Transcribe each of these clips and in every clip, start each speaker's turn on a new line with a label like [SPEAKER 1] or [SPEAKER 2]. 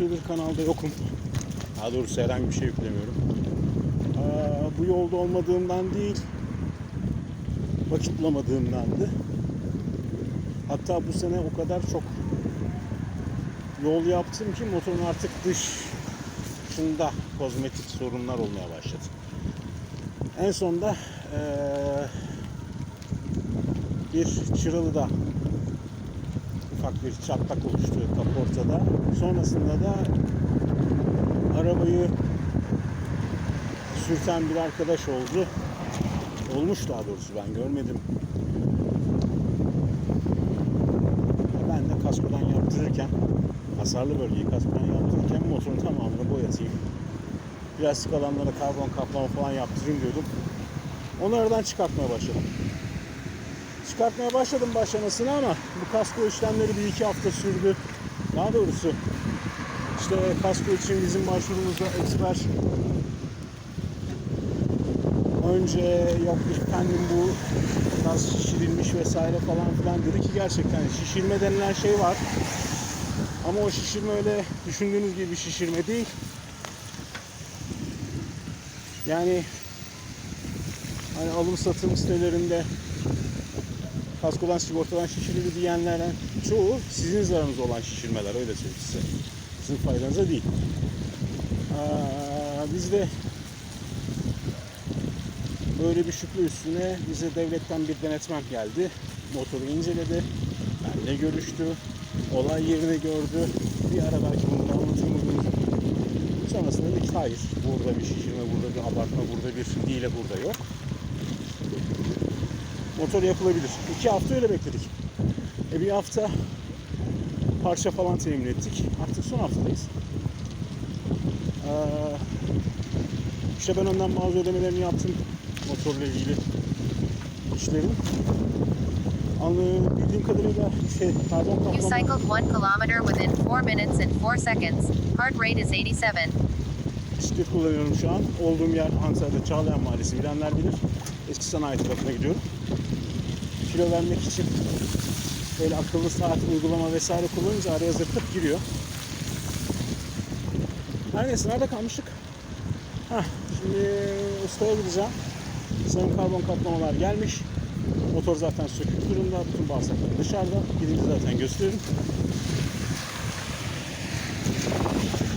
[SPEAKER 1] süredir kanalda yokum. Daha doğrusu herhangi bir şey yüklemiyorum. Aa, bu yolda olmadığımdan değil, vakit bulamadığımdandı. Hatta bu sene o kadar çok yol yaptım ki motorun artık dışında kozmetik sorunlar olmaya başladı. En sonunda eee bir Çıralı'da ufak bir çatlak oluştu kaportada. Sonrasında da arabayı sürten bir arkadaş oldu. Olmuş daha doğrusu ben görmedim. Ben de kaskodan yaptırırken hasarlı bölgeyi kaskodan yaptırırken motorun tamamını boyatayım. Plastik alanlara karbon kaplama falan yaptırayım diyordum. Onu aradan çıkartmaya başladım. Çıkartmaya başladım başlamasına ama bu kasko işlemleri bir iki hafta sürdü. Daha doğrusu işte kasko için bizim başvurumuzda eksper önce yok efendim bu biraz şişirilmiş vesaire falan filan dedi ki gerçekten şişirme denilen şey var. Ama o şişirme öyle düşündüğünüz gibi bir şişirme değil. Yani hani alım satım sitelerinde kaskodan sigortadan şişirildi diyenlerden çoğu sizin zararınız olan şişirmeler öyle söyleyeyim size. Sizin faydanıza değil. Aa, biz de böyle bir şüphe üstüne bize devletten bir denetmen geldi. Motoru inceledi. Benle görüştü. Olay yerini gördü. Bir ara belki bunu anlatayım. Sonrasında dedi ki hayır. Burada bir şişirme, burada bir abartma, burada bir hile burada yok. Motor yapılabilir. İki hafta öyle bekledik. E bir hafta parça falan temin ettik. Artık son haftadayız. Ee, işte ben önden bazı ödemelerini yaptım motorla ilgili işlerin. Anlı bildiğim kadarıyla şey karbon
[SPEAKER 2] You
[SPEAKER 1] kaplama
[SPEAKER 2] cycled 1 kilometer within 4 minutes and 4 seconds. Heart rate is 87.
[SPEAKER 1] bisiklet kullanıyorum şu an. Olduğum yer Antalya'da Çağlayan Mahallesi bilenler bilir. Eski sanayi tarafına gidiyorum. Kilo vermek için böyle akıllı saat uygulama vesaire kullanınca araya zırtıp giriyor. Her neyse nerede kalmıştık? Hah, şimdi ustaya gideceğim. Sayın karbon kaplamalar gelmiş. Motor zaten sökük durumda. Bütün bağırsaklar dışarıda. Gidince zaten gösteririm.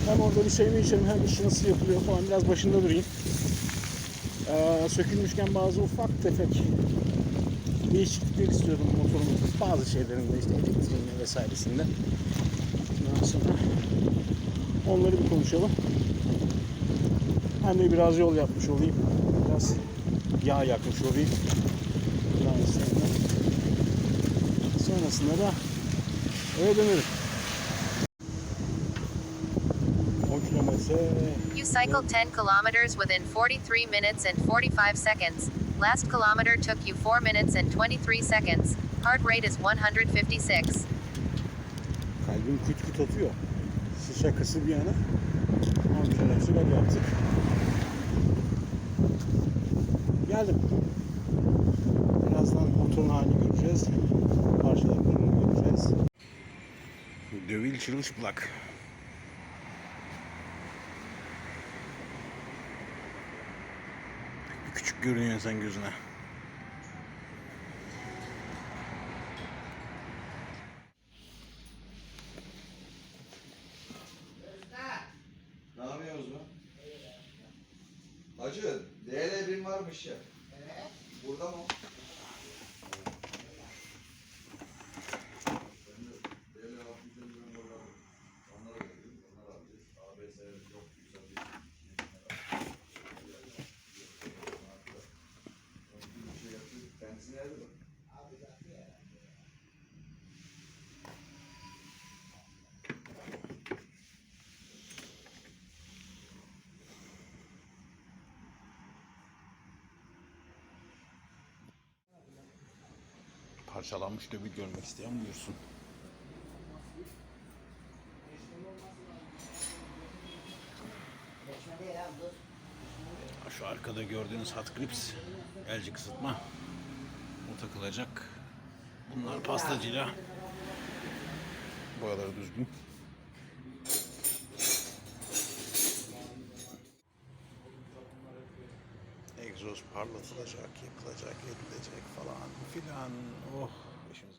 [SPEAKER 1] Hem orada bir şeyimi içerim hem işi nasıl yapılıyor falan biraz başında durayım. Ee, sökülmüşken bazı ufak tefek değişiklikler istiyordum motorumun bazı şeylerinde işte elektriğinde vesairesinde. Ondan sonra onları bir konuşalım. Hem de biraz yol yapmış olayım. Biraz yağ yakmış olayım. Ondan sonra sonrasında da eve dönerim. 10 kilometre
[SPEAKER 2] You cycled 10 kilometers within 43 minutes and 45 seconds. Last kilometer took you 4 minutes and 23 seconds. Heart rate is 156.
[SPEAKER 1] Kalbim küt küt atıyor. Şu şakası bir yana. 10 kilometre yaptık. Geldim. Birazdan motorun halini göreceğiz. Parçalar durumunu göreceğiz. Dövül çırılçıplak. Bir küçük görünüyor sen gözüne.
[SPEAKER 3] Ne yapıyorsunuz lan? Hacı, DL1 varmış ya. Burada mı? DL altı burada. Onları verdim, onları alacağız. ABS çok güzel bir bir şey yapıyor. Kendisi nerede bak?
[SPEAKER 1] Parçalanmış dövül görmek isteyen buyursun. Şu arkada gördüğünüz hot grips, elci kısıtma. O takılacak. Bunlar pastacıyla. Boyaları düzgün. Parlatılacak, yapılacak, edilecek falan filan. Oh işimiz.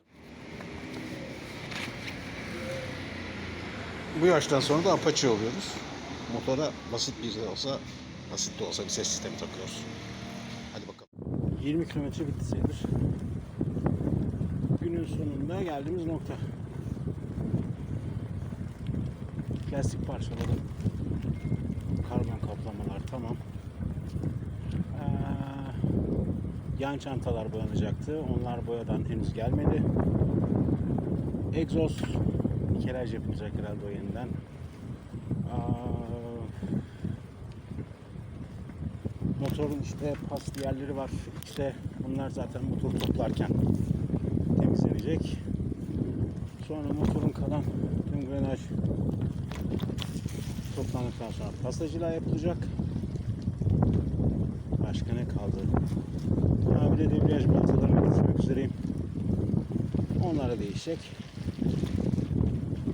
[SPEAKER 1] Bu yaştan sonra da Apache oluyoruz. Motora basit bir de olsa, basit de olsa bir ses sistemi takıyoruz. Hadi bakalım. 20 kilometre bitti sayılır. Günün sonunda geldiğimiz nokta. Plastik parçaları, karbon kaplamalar tamam. Ee, yan çantalar boyanacaktı. Onlar boyadan henüz gelmedi. Egzoz nikelaj yapılacak herhalde o yeniden. Motorun işte pas yerleri var. İşte bunlar zaten motoru toplarken temizlenecek. Sonra motorun kalan tüm grenaj toplandıktan sonra pasajcılığa yapılacak. Başka ne kaldı? Ha bir de debriyaj baltalarını getirmek üzereyim. Onlara değişecek.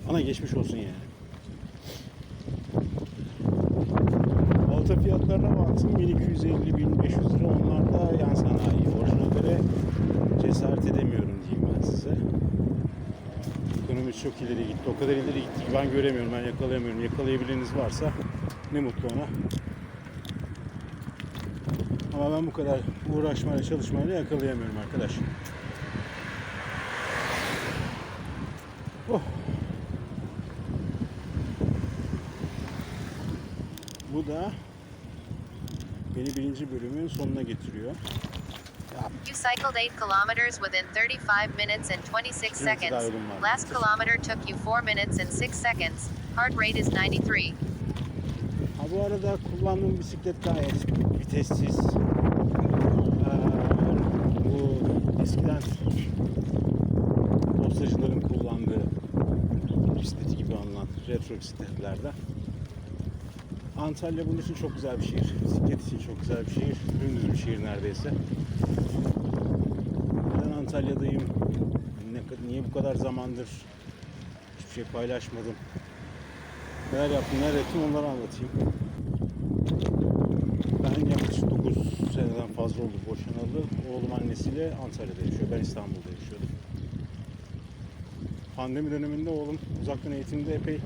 [SPEAKER 1] Bana geçmiş olsun yani. Balta fiyatlarına baktım. 1250 1500 lira. Onlar da yan sanayi. Orijinallere cesaret edemiyorum diyeyim ben size. Ekonomimiz çok ileri gitti. O kadar ileri gitti ki ben göremiyorum. Ben yakalayamıyorum. Yakalayabileniz varsa ne mutlu ona. Ama ben bu kadar uğraşmayla çalışmayla yakalayamıyorum arkadaş. Oh. Bu da beni birinci bölümün sonuna getiriyor.
[SPEAKER 2] You cycled 8 kilometers within 35 minutes and 26 seconds. Last kilometer took you 4 minutes and 6 seconds. Heart rate is 93.
[SPEAKER 1] Ha bu arada kullandığım bisiklet gayet vitessiz. Ee, bu eskiden postacıların kullandığı bisikleti gibi anılan retro bisikletlerde. Antalya bunun için çok güzel bir şehir. Bisiklet için çok güzel bir şehir. Dümdüz bir şehir neredeyse. Neden Antalya'dayım? Ne, niye bu kadar zamandır hiçbir şey paylaşmadım? Neler yaptım, neler ettim onları anlatayım. Ben yaklaşık 9 seneden fazla oldu boşanalı. Oğlum annesiyle Antalya'da yaşıyor. Ben İstanbul'da yaşıyordum. Pandemi döneminde oğlum uzaktan eğitimde epey eee,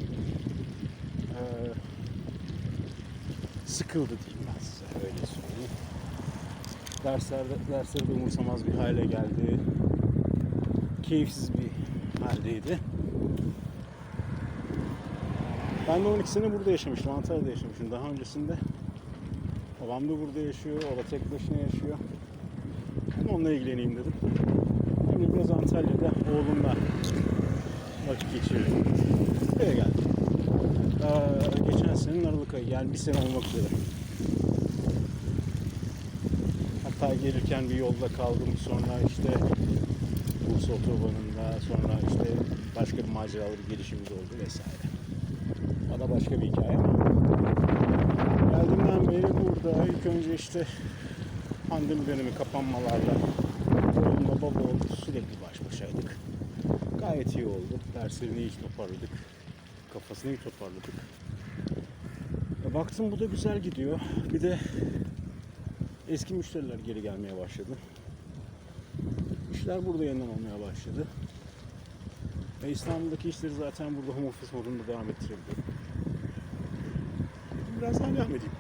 [SPEAKER 1] sıkıldı diyeyim ben size öyle söyleyeyim. Derslerde, dersleri de umursamaz bir hale geldi. Keyifsiz bir haldeydi. Ben de 12 sene burada yaşamıştım, Antalya'da yaşamıştım. Daha öncesinde babam da burada yaşıyor, o da tek başına yaşıyor. Hem onunla ilgileneyim dedim. Hem de biraz Antalya'da oğlumla vakit geçirdim. Buraya geldim. Ee, geçen senenin Aralık ayı, yani bir sene olmak üzere. Hatta gelirken bir yolda kaldım, sonra işte Bursa otobanında, sonra işte başka bir maceralı bir gelişimiz oldu vesaire. Da başka bir hikaye geldiğimden beri burada ilk önce işte pandemi dönemi kapanmalarla oğlumla baba oldu sürekli baş başaydık. Gayet iyi oldu. Derslerini iyi toparladık. Kafasını iyi toparladık. E, baktım bu da güzel gidiyor. Bir de eski müşteriler geri gelmeye başladı. İşler burada yeniden olmaya başladı. Ve İstanbul'daki işleri zaten burada home office modunda devam ettirebiliyorum. Biraz daha devam edeyim.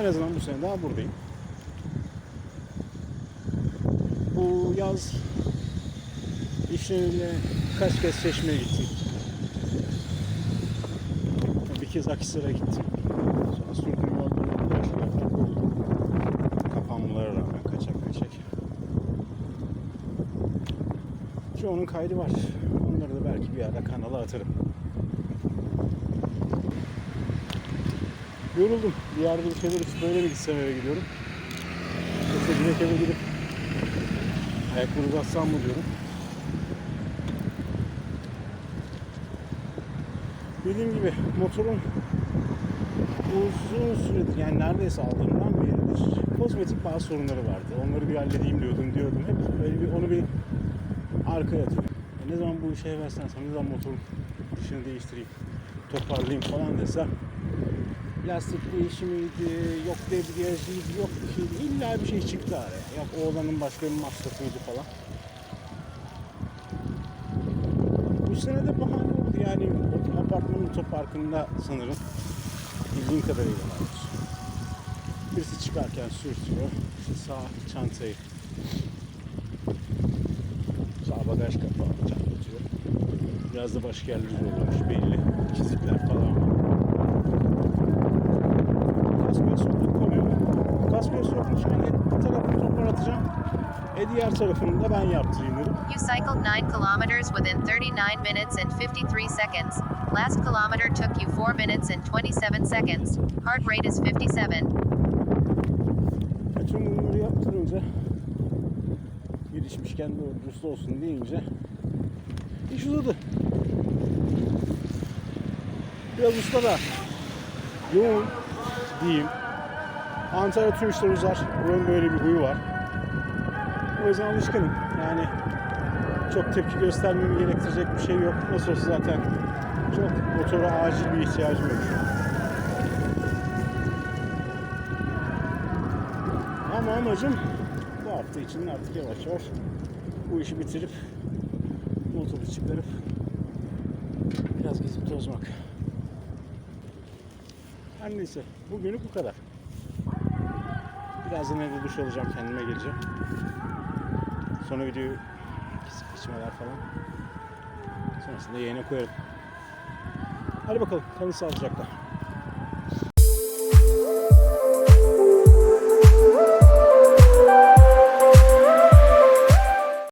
[SPEAKER 1] En azından bu sene daha buradayım. Bu yaz işlerimle kaç kez çeşmeye gittim. Bir kez Akhisar'a gittim. Sonra başlayarak oldu. Kapanmalara rağmen kaçak kaçak. Ki onun kaydı var. Onları da belki bir ara kanala atarım. Yoruldum. Bir yerde bir şeyler içip böyle mi gitsem eve gidiyorum. Yoksa direkt eve gidip ayakları uzatsam mı diyorum. Dediğim gibi motorun uzun süredir yani neredeyse aldığımdan beridir kozmetik bazı sorunları vardı. Onları bir halledeyim diyordum diyordum. Hep böyle bir onu bir arkaya atıyorum. E ne zaman bu işe heveslensem, ne zaman motorun dışını değiştireyim, toparlayayım falan desem lastik değişimiydi, yok debriyajıydı, yok bir şeydi. İlla bir şey çıktı araya. Yok oğlanın başka bir masrafıydı falan. Bu sene de bahane oldu yani apartmanın otoparkında sanırım. Bildiğim kadarıyla var. Birisi çıkarken sürtüyor. İşte sağ çantayı sağ bagaj kapağı çatlatıyor. Biraz da başka yerleri oluyormuş belli. Çizikler falan var. Kasper sokak konuyor. Kasper sokmuşken bir tarafını toparlatacağım. E diğer tarafını da ben yaptırayım dedim.
[SPEAKER 2] You cycled 9 kilometers within 39 minutes and 53 seconds. Last kilometer took you 4 minutes and 27 seconds. Heart rate is 57.
[SPEAKER 1] Bütün bunları yaptırınca gelişmişken doğru dürüst olsun deyince iş uzadı. Biraz usta da yoğun diyeyim. Ankara turistler uzar. Buranın böyle bir huyu var. O yüzden alışkınım. Yani çok tepki göstermemi gerektirecek bir şey yok. Nasıl olsa zaten çok motora acil bir ihtiyacım yok. Ama amacım bu hafta için artık yavaş yavaş bu işi bitirip motoru çıkarıp biraz gezip tozmak. Her neyse bugünlük bu kadar. Birazdan evde duş alacağım kendime geleceğim. Sonra videoyu kesip biçmeler falan. Sonrasında yayına koyarım. Hadi bakalım kalın sağlıcakla.